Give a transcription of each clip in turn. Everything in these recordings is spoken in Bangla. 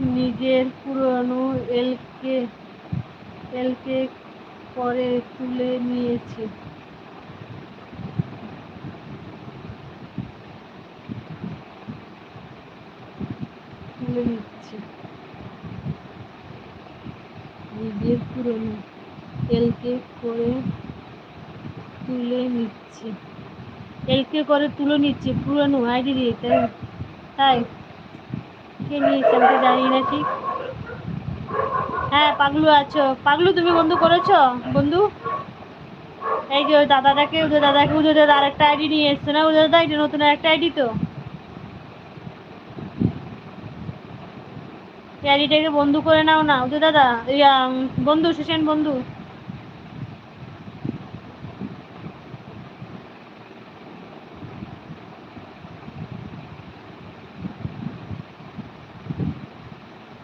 নিজের পুরনো এলকে এলকে করে তুলে নিয়েছে। তুলে নিচ্ছে। নিজের পুরনো এলকে করে তুলে নিচ্ছে। এলকে করে তুলে নিচ্ছে পুরনো আইডি দিয়ে, তাই তাই? কে নিয়েছে আমি তো জানি না ঠিক হ্যাঁ পাগলু আছো। পাগলু, তুমি বন্ধু করেছ? বন্ধু? এই যে ওই দাদাটাকে ওদের দাদাকে ওদের দাদা আরেকটা আইডি নিয়ে এসছে না? ওদের দাদা, এটা নতুন একটা আইডি তো। এই আইডিটাকে বন্ধু করে নাও না। ওদের দাদা, ইয়া বন্ধু সুসেন বন্ধু।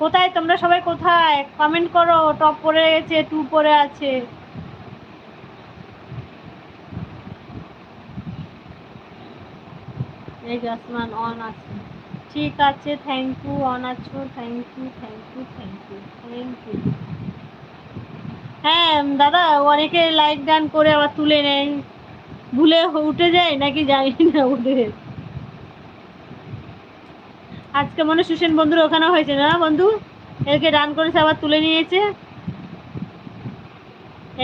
কোথায়? তোমরা সবাই কোথায়? কমেন্ট করো টপ পরে গেছে টু পরে আছে। আসমান অন আছে। ঠিক আছে থ্যাংক ইউ অন আছো thank you thank you thank you thank you হ্যাঁ দাদা, অনেকে লাইক ডান করে আবার তুলে নেয়। ভুলে উঠে যায় নাকি জানি না ওদের। আজকে মনে সুসেন বন্ধুর ওখানে হয়েছে না বন্ধু? এরকে রান করেছে আবার তুলে নিয়েছে।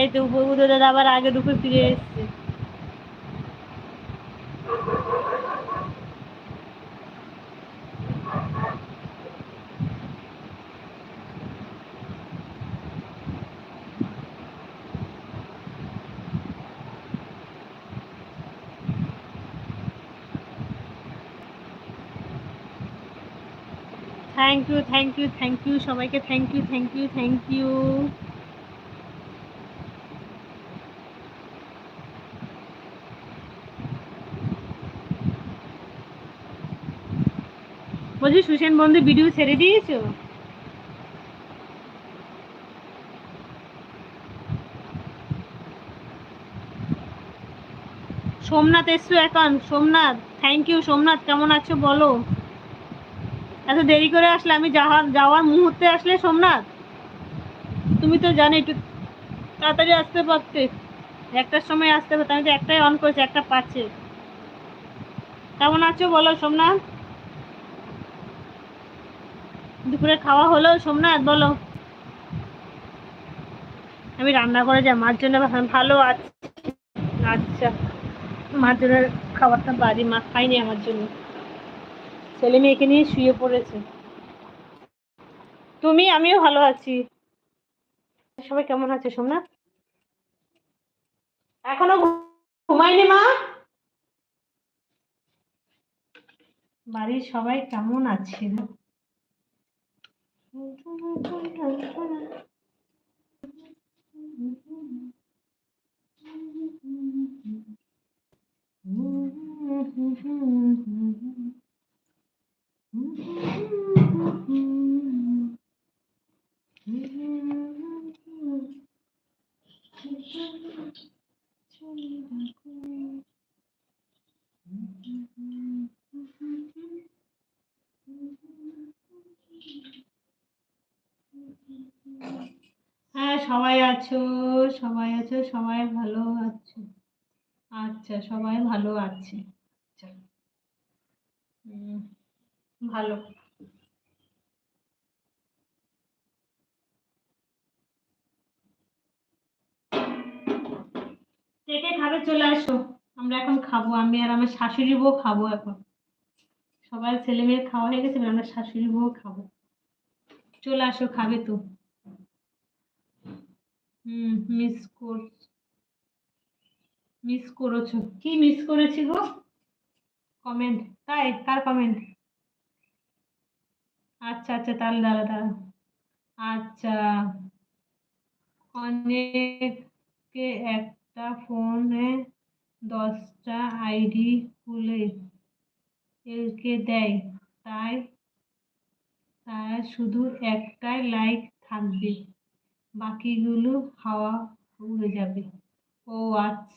এই তো দাদা আবার আগে দুপুর ফিরে এসছে। Thank you thank you thank you সবাইকে thank you thank you thank you বলছি সুসেন বন্ধু ভিডিও ছেড়ে দিয়েছ? সোমনাথ এসছো এখন? সোমনাথ থ্যাংক ইউ সোমনাথ, কেমন আছো বলো? এত দেরি করে আসলে আমি যাওয়ার যাওয়ার মুহূর্তে আসলে সোমনাথ? তুমি তো জানো একটু তাড়াতাড়ি আসতে পারতে। একটার সময় আসতে পারতে আমি তো একটাই অন করেছি, একটা পাচ্ছে। কেমন আছো বলো সোমনাথ? দুপুরে খাওয়া হলো সোমনাথ, বলো। আমি রান্না করে যাই, মার জন্য ভালো আছে। আচ্ছা মার জন্য খাবারটা বাড়ি মা খাইনি আমার জন্য। ছেলে মেয়েকে নিয়ে শুয়ে পড়েছে। তুমি, আমিও ভালো আছি। সবাই কেমন আছে, সোমনাথ? এখনও ঘুমাইনি মা? বাড়ির সবাই কেমন আছে? হ্যাঁ সবাই আছো সবাই আছো সবাই ভালো আছো। আচ্ছা সবাই ভালো আছে। আচ্ছা। ভালো। কে কে খাবে চলে আসো। আমরা এখন খাব, আমি আর আমার শাশুড়ি বউ খাব এখন। সবাই ছেলে মেয়ে খাওয়া হয়ে গেছে আমরা শাশুড়ি বউ খাব। চলে আসো, খাবে তো। হুম মিস কর মিস করেছ। কি মিস করেছি গো? কমেন্ট তাই কার কমেন্ট আচ্ছা আচ্ছা তাহলে দাঁড়া দাঁড়া আচ্ছা অনেকে একটা ফোনে দশটা আইডি খুলে এলকে দেয়, তাই তাই শুধু একটাই লাইক থাকবে, বাকিগুলো হাওয়া উড়ে যাবে। ও আচ্ছা।